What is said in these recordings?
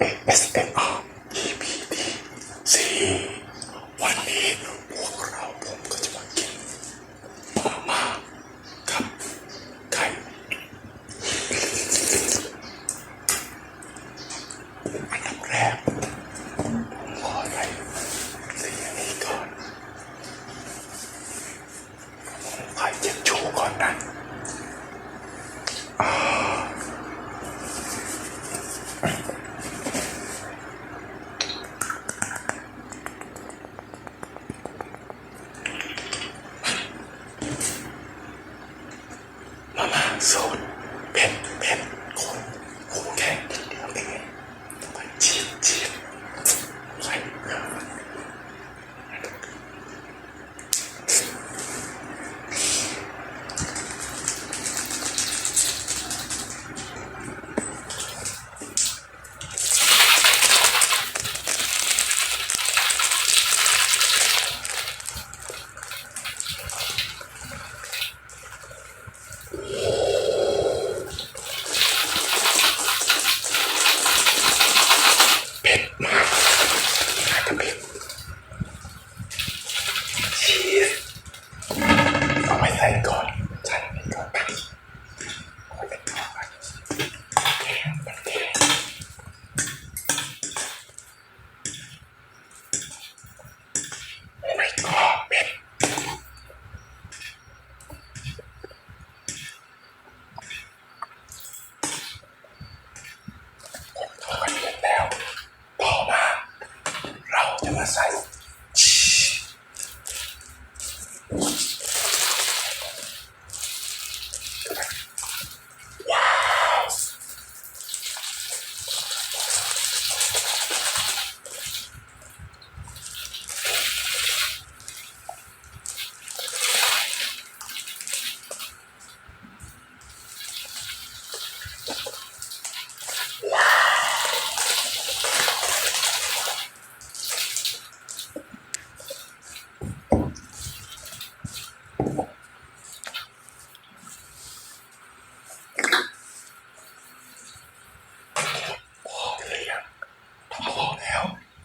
ASMR EP ที่สี่วันนี้พวกเราผมก็จะมากินมาม่ากับไข่อันดับแรกผมขออะไรเสียนี้ก่อนผมไข่เจ็บชูก่อนนะ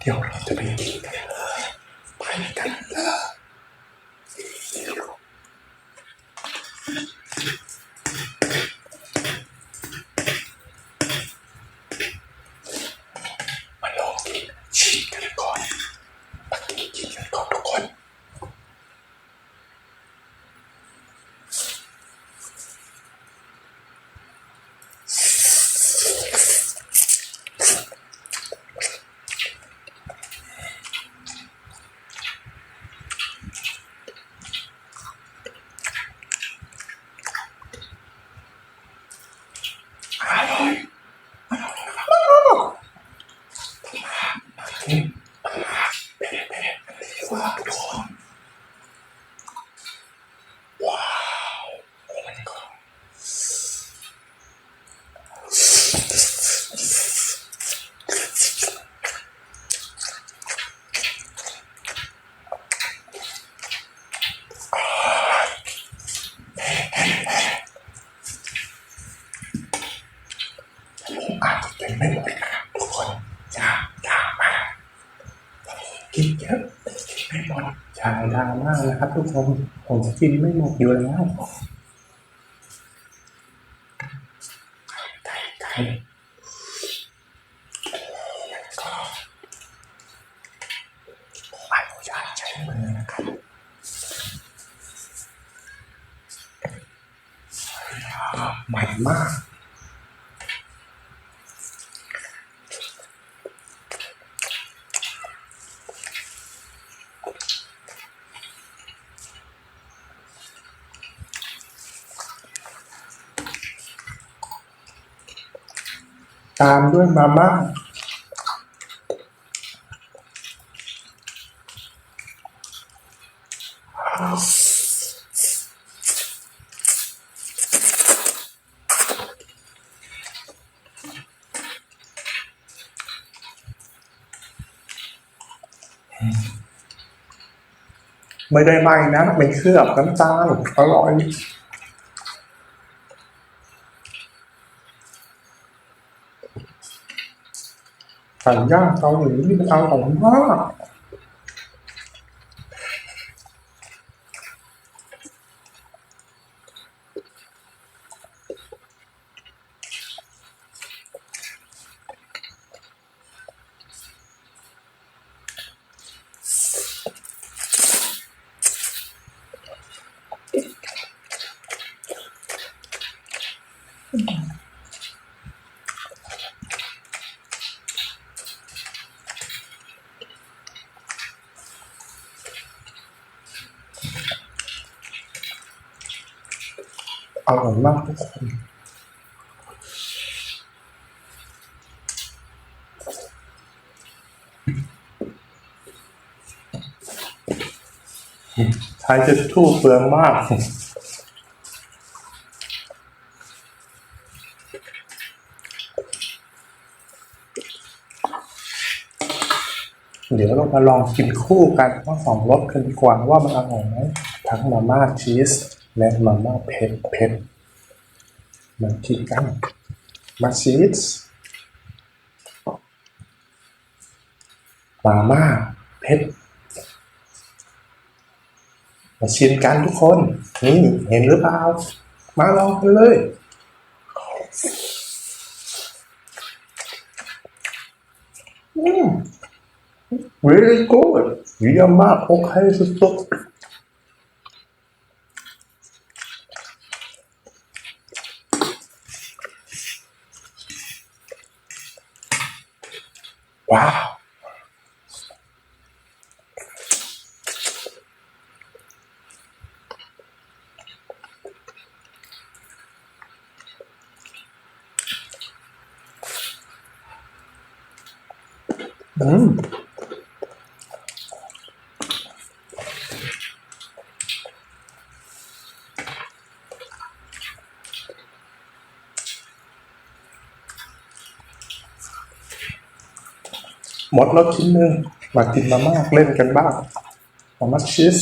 เดี๋ยวเราจะไปกินกันเลยไปกันเลยมาลองกินชีสกันก่อนมากินชีสกันก่อนทุกคน อร่อยอร่อยมากอืมเป็นเป็นเป็นว่าทุกคนว้าวโอ้ my god ผมอาจจะเป็นไม่หมดนะครับทุกคนอย่าอย่ามากินเยอะแต่กินไม่ หมดอย่าดราม่านะครับ ทุกคนผมกินไม่หมดอยู่แล้วไก่ไก่แล้วก็ขออนุญาตใช้มือนะครับใหม่มาก ตามด้วยมาม่าไม่ได้ไหมนะเป็นเคลือบน้ำตาลอร่อย ไก่ย่างเกาหลีนี่มันอร่อยมาก อร่อยมากทุกคนใช้จะทู่เปลืองมากเดี๋ยวเรามาลองกินคู่กันทั้งสองรสกันดีกว่าว่ามันอร่อยไหมทั้งมาม่าชีส และมาม่าเผ็ดเผ็ดมากินกันมาชีสมาม่าเผ็ดมาชิมกันทุกคนนี่เห็นหรือเปล่า มาลองกันเลยอืม really good เยี่ยมมากโอเคสุดๆ อืมหมดแล้วชิ้นหนึ่งมากินมาม่าเล่นกันบ้างมาม่าชีส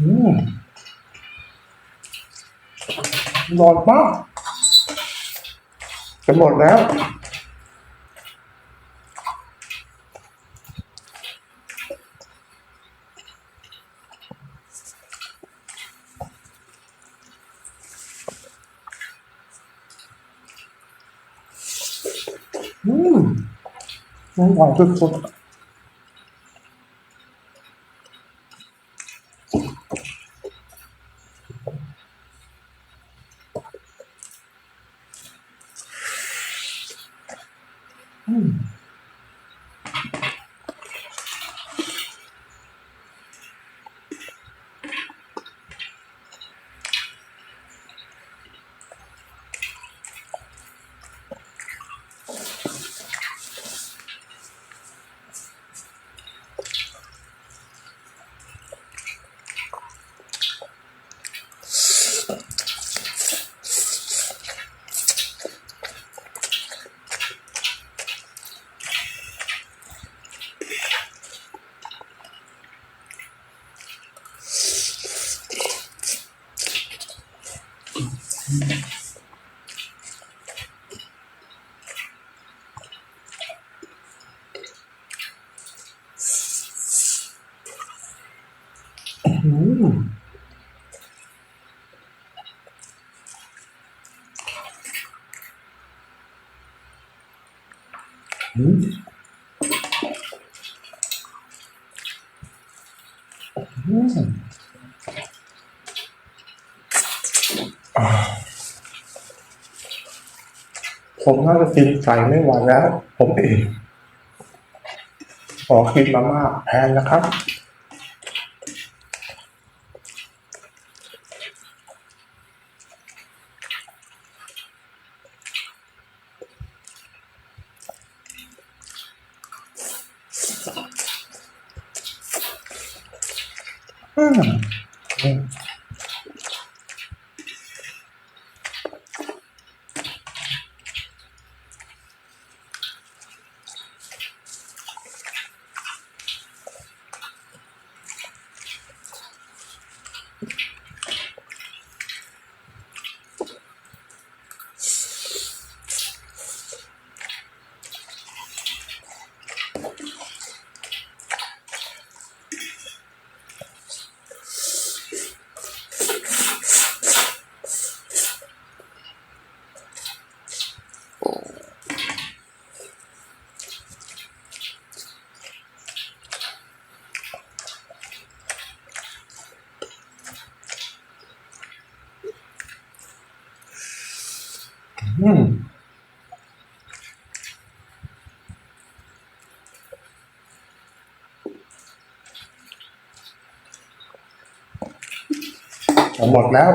อืมร้อนมากจะหมดแล้วอืมอร่อยสุดๆ อื อืมอืมผมน่าจะกินไก่ไม่ไหวแล้ว ผมเองขอกินมาม่าแทนนะครับ อืมอื อืมหมดแล้ว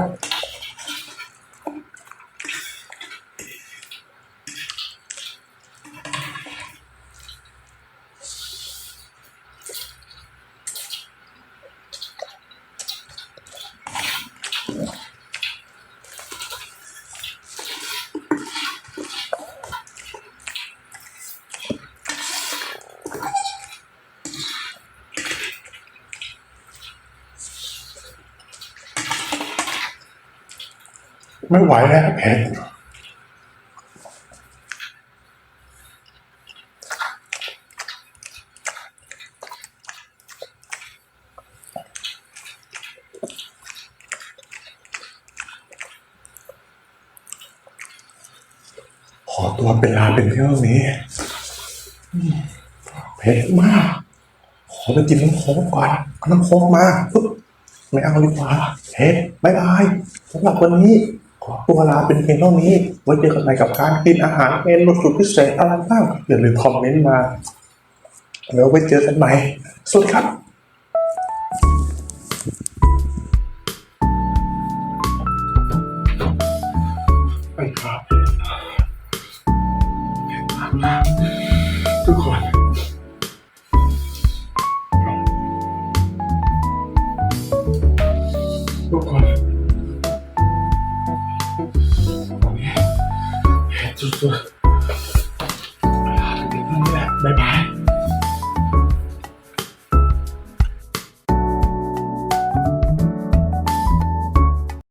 ไม่ไหวแล้วเพชรขอตัวเป็นลาเป็นเที่ยวนี้เผ็ดมาก ขอไปกินน้ำโค้กก่อนเอาน้ำโค้กมาปึ๊บไม่เอาดีกว่าเฮ้บายบายสำหรับวันนี้ ขอตัวลาเป็นเพียงเท่านี้ ไว้เจอกันใหม่กับการกินอาหารเมนูสุดพิเศษอะไรบ้างอย่าลืมคอมเมนต์มา แล้วไว้เจอกันใหม่สวัสดีครับ